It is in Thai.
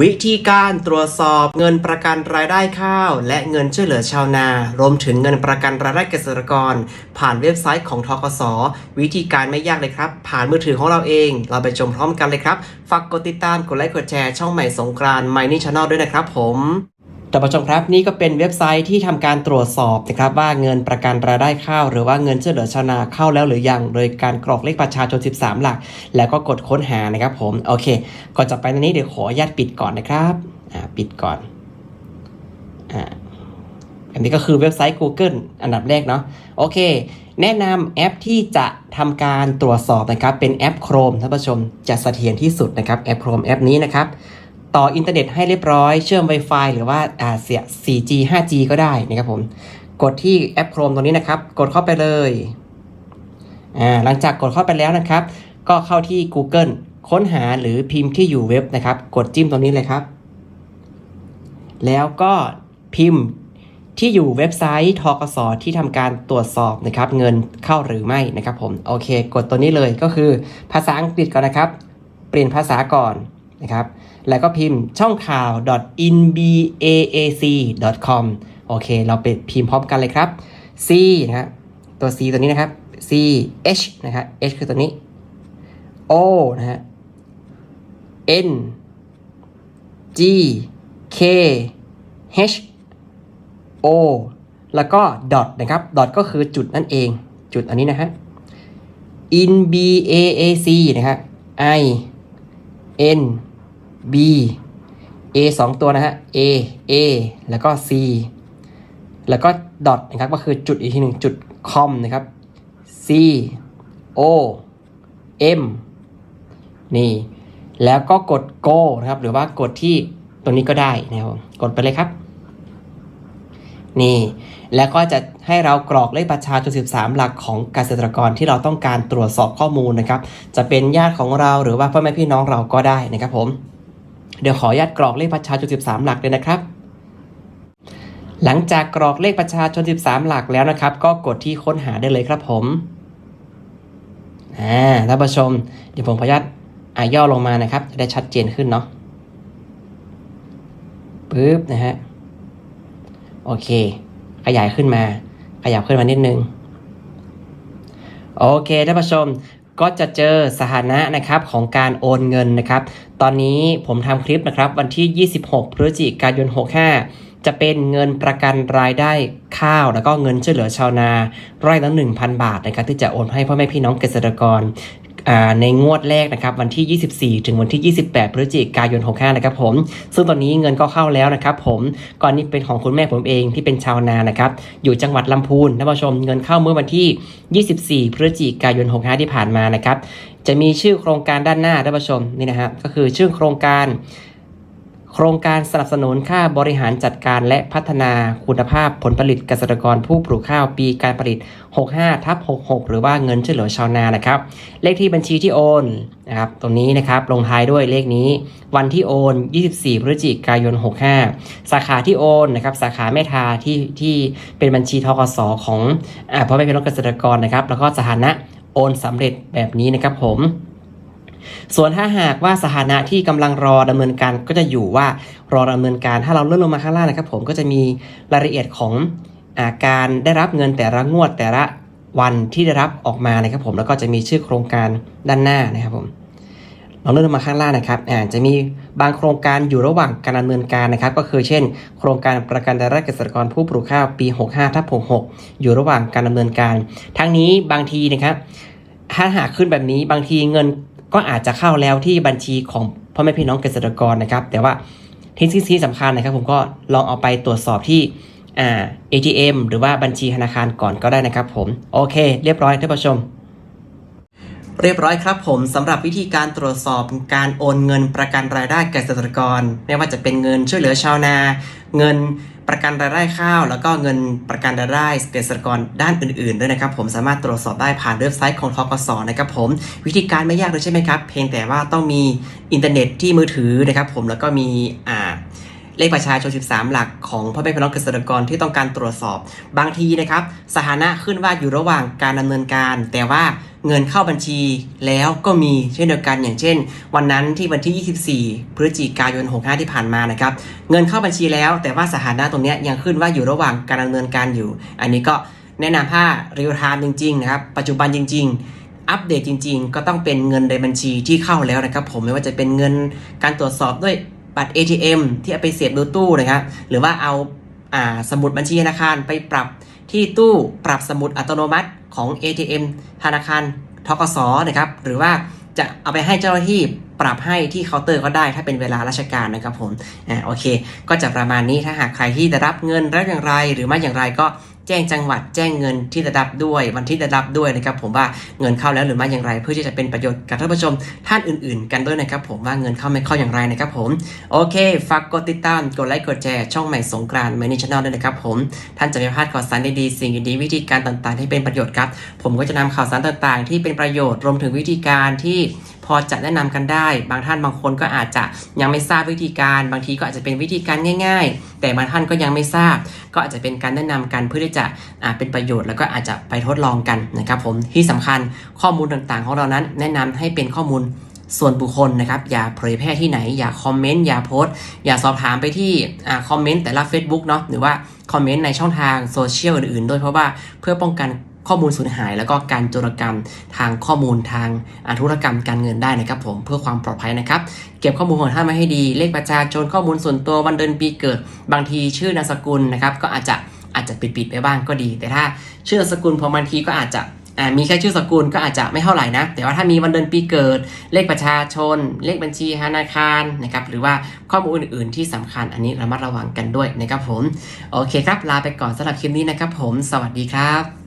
วิธีการตรวจสอบเงินประกันรายได้ข้าว และเงินช่วยเหลือชาวนารวมถึงเงินประกันรายได้เกษตรกร ผ่านเว็บไซต์ของทกส วิธีการไม่ยากเลยครับ ผ่านมือถือของเราเอง เราไปชมพร้อมกันเลยครับ ฝากกดติดตามกดไลค์กดแชร์ช่องใหม่สงกรานต์ My n i Channel ด้วยนะครับผม ท่านผู้ชมครับนี่ก็เป็นเว็บไซต์ที่ทำการตรวจสอบนะครับว่าเงินประกันรายได้ข้าวหรือว่าเงินช่วยเหลือชาวนาเข้าแล้วหรือยัง โดยการกรอกเลขประชาชน 13 หลัก แล้วก็กดค้นหานะครับผมโอเค ก่อนจะไปในนี้เดี๋ยวขออนุญาตปิดก่อนนะครับอ่าปิดก่อนอ่าอันนี้ก็คือเว็บไซต์ Google อันดับแรกเนาะโอเค แนะนำแอปที่จะทำการตรวจสอบนะครับเป็นแอป Chrome ท่านผู้ชมจะเสถียรที่สุดนะครับแอป Chrome แอปนี้นะครับ ต่ออินเทอร์เน็ตให้เรียบร้อย เชื่อม Wi-Fi หรือว่าอ่าเสีย 4G 5G ก็ได้นะครับผม กดที่แอป Chrome ตรงนี้นะครับ กดเข้าไปเลยอ่าหลังจากกดเข้าไปแล้วนะครับ ก็เข้าที่ Google ค้นหาหรือพิมพ์ที่อยู่เว็บนะครับ กดจิ้มตรงนี้เลยครับ แล้วก็พิมพ์ที่อยู่เว็บไซต์ทกสที่ทำการตรวจสอบนะครับ เงินเข้าหรือไม่นะครับผม โอเค กดตัวนี้เลยก็คือภาษาอังกฤษก่อนนะครับ เปลี่ยนภาษาก่อน นะครับ แล้วก็พิมพ์ช่องข่าว .inbaac.com โอเค เราไปพิมพ์พร้อมกันเลยครับ C นะครับตัว C ตัวนี้นะครับ C H นะครับ H คือตัวนี้ O นะฮะ N G K H O แล้วก็ dot นะครับ dot ก็คือจุดนั่นเอง จุดอันนี้นะฮะ in b a a c นะครับ i n b a สองตัวนะฮะ a a แล้วก็ c แล้วก็ dot นะครับก็คือจุดอีกทีหนึ่งจุด com นะครับ c o m นี่แล้วก็กด go นะครับ หรือว่ากดที่ตรงนี้ก็ได้นะครับผมกดไปเลยครับ นี่ แล้วก็จะให้เรากรอกเลขประชาชน13 หลักของเกษตรกรที่เราต้องการตรวจสอบข้อมูลนะครับ จะเป็นญาติของเราหรือว่าพ่อแม่พี่น้องเราก็ได้นะครับผม เดี๋ยวขออนุญาตกรอกเลขประชาชน 13 หลักเลยนะครับ หลังจากกรอกเลขประชาชน 13 หลักแล้วนะครับ ก็กดที่ค้นหาได้เลยครับผมอ่าท่านผู้ชม เดี๋ยวผมขออนุญาตอาย่อลงมานะครับ จะได้ชัดเจนขึ้นเนาะปึ๊บนะฮะโอเค ขยายขึ้นมา ขยับขึ้นมานิดนึง โอเคท่านผู้ชม ก็จะเจอสถานะนะครับของการโอนเงินนะครับ ตอนนี้ผมทำคลิปนะครับวันที่ 26 พฤศจิกายน 65 จะเป็นเงินประกันรายได้ข้าว แล้วก็เงินช่วยเหลือชาวนาไร่ละ1,000 บาทนะครับที่จะโอนให้พ่อแม่พี่น้องเกษตรกร ในงวดแรกนะครับวันที่ 24 ถึงวันที่ 28 พฤศจิกายน 65 นะครับผม ซึ่งตอนนี้เงินก็เข้าแล้วนะครับผมก่อนนี้เป็นของคุณแม่ผมเองที่เป็นชาวนานะครับ อยู่จังหวัดลำพูนท่านผู้ชมเงินเข้าเมื่อวันที่ 24 พฤศจิกายน 65 ที่ผ่านมานะครับ จะมีชื่อโครงการด้านหน้าท่านผู้ชมนี่นะครับก็คือชื่อโครงการ โครงการสนับสนุนค่าบริหารจัดการและพัฒนาคุณภาพผลผลิตเกษตรกรผู้ปลูกข้าวปีการผลิต 65ทับ66 หรือว่าเงินช่วยเหลือชาวนานะครับ เลขที่บัญชีที่โอนนะครับตรงนี้นะครับลงท้ายด้วยเลขนี้ วันที่โอน 24 พฤศจิกายน 65 สาขาที่โอนนะครับสาขาแม่ทาที่ที่เป็นบัญชีทกสของอ่าพ่อแม่พี่น้องเกษตรกรนะครับ แล้วก็สถานะโอนสำเร็จแบบนี้นะครับผม ส่วนถ้าหากว่าสถานะที่กำลังรอดำเนินการก็จะอยู่ว่ารอดำเนินการ ถ้าเราเลื่อนลงมาข้างล่างนะครับ ผมก็จะมีรายละเอียดของอาการได้รับเงินแต่ละงวดแต่ละวันที่ได้รับออกมานะครับ ผมแล้วก็จะมีชื่อโครงการด้านหน้านะครับผมเราเลื่อนลงมาข้างล่างนะครับอาจะมีบางโครงการอยู่ระหว่างการดำเนินการนะครับ ก็คือเช่น โครงการประกันรายได้เกษตรกรผู้ปลูกข้าวปี 65ทับ66 อยู่ระหว่างการดำเนินการ ทั้งนี้บางทีนะครับถ้าหากขึ้นแบบนี้บางทีเงิน ก็อาจจะเข้าแล้วที่บัญชีของพ่อแม่พี่น้องเกษตรกรนะครับ แต่ว่าที่ที่สำคัญนะครับ ผมก็ลองเอาไปตรวจสอบที่ ATM หรือว่าบัญชีธนาคารก่อนก็ได้นะครับ ผมโอเค เรียบร้อยท่านผู้ชม เรียบร้อยครับ ผมสำหรับวิธีการตรวจสอบการโอนเงินประกันรายได้แก่เกษตรกร ไม่ว่าจะเป็นเงินช่วยเหลือชาวนา เงิน ประกันรายได้ข้าว แล้วก็เงินประกันรายได้เกษตรกรด้านอื่นๆด้วยนะครับผมสามารถตรวจสอบได้ผ่านเว็บไซต์ของทกสนะครับผมวิธีการไม่ยากเลยใช่ไหมครับ เพียงแต่ว่าต้องมีอินเทอร์เน็ตที่มือถือนะครับผมแล้วก็มีอ่าเลขประชาชน 13 หลักของพ่อแม่พี่น้องเกษตรกรที่ต้องการตรวจสอบ บางทีนะครับ สถานะขึ้นว่าอยู่ระหว่างการดำเนินการ แต่ว่า เงินเข้าบัญชีแล้วก็มีเช่นเดียวกันอย่างเช่น วันนั้นที่วันที่ 24 พฤศจิกายน 65 ที่ผ่านมานะครับเงินเข้าบัญชีแล้ว แต่ว่าสถานะตรงนี้ยังขึ้นว่าอยู่ระหว่างการดำเนินการอยู่ อันนี้ก็แนะนำถ้าเรียลไทม์จริงๆนะครับปัจจุบันจริง ๆอัปเดตจริงๆ ก็ต้องเป็นเงินในบัญชีที่เข้าแล้วนะครับผมไม่ว่าจะเป็นเงินการตรวจสอบด้วยบัตร ATM ที่เอาไปเสียบดูตู้นะครับหรือว่าเอาอ่าสมุดบัญชีธนาคารไปปรับที่ตู้ปรับสมุดอัตโนมัติ ของ ATM ธนาคารทกสนะครับ หรือว่าจะเอาไปให้เจ้าหน้าที่ปรับให้ที่เคาน์เตอร์ก็ได้ถ้าเป็นเวลาราชการนะครับผมอ่าโอเค ก็จะประมาณนี้ถ้าหากใครที่ได้รับเงินรับอย่างไร หรือไม่อย่างไรก็ แจ้งจังหวัดแจ้งเงินที่ได้รับด้วยวันที่ได้รับด้วยนะครับ ผมว่าเงินเข้าแล้วหรือไม่อย่างไร เพื่อที่จะเป็นประโยชน์กับท่านผู้ชมท่านอื่น ๆ กันด้วยนะครับ ผมว่าเงินเข้าไม่เข้าอย่างไรนะครับ ผมโอเคฝากกดติดตามกดไลค์กดแชร์ช่องใหม่สงกรานต์ Money Channel ด้วยนะครับ ผมท่านจะไม่พลาดข่าวสารดีๆสิ่งดีๆวิธีการต่างๆ ที่เป็นประโยชน์ครับ ผมก็จะนำข่าวสารต่างๆ ที่เป็นประโยชน์รวมถึงวิธีการที่ พอจะแนะนำกันได้ บางท่านบางคนก็อาจจะยังไม่ทราบวิธีการ บางทีก็อาจจะเป็นวิธีการง่าย ๆ แต่บางท่านก็ยังไม่ทราบ ก็อาจจะเป็นการแนะนำกันเพื่อที่จะอ่าเป็นประโยชน์แล้วก็อาจจะไปทดลองกันนะครับผมที่สำคัญข้อมูลต่างๆ ของเรานั้นแนะนำให้เป็นข้อมูลส่วนบุคคลนะครับ อย่าเผยแพร่ที่ไหน อย่าคอมเมนต์อย่าโพสต์อย่าสอบถามไปที่อ่าคอมเมนต์แต่ละ Facebook เนาะหรือว่าคอมเมนต์ในช่องทางโซเชียลอื่นๆด้วยเพราะว่าเพื่อป้องกัน ข้อมูลสูญหาย แล้วก็การโจรกรรมทางข้อมูลทางอาธุรกรรมการเงินได้นะครับผมเพื่อความปลอดภัยนะครับ เก็บข้อมูลของท่านมาให้ดี เลขประชาชนข้อมูลส่วนตัววันเดือนปีเกิด บางทีชื่อนามสกุลนะครับก็อาจจะอาจจะปิดๆไปบ้างก็ดี แต่ถ้าชื่อนามสกุลพอบางทีก็อาจจะมีแค่ชื่อสกุลก็อาจจะไม่เท่าไหร่นะ แต่ว่าถ้ามีวันเดือนปีเกิด เลขประชาชน เลขบัญชีธนาคารนะครับหรือว่าข้อมูลอื่น ๆ ที่สำคัญอันนี้ระมัดระวังกันด้วยนะครับผม โอเคครับ ลาไปก่อนสำหรับคลิปนี้นะครับผม สวัสดีครับ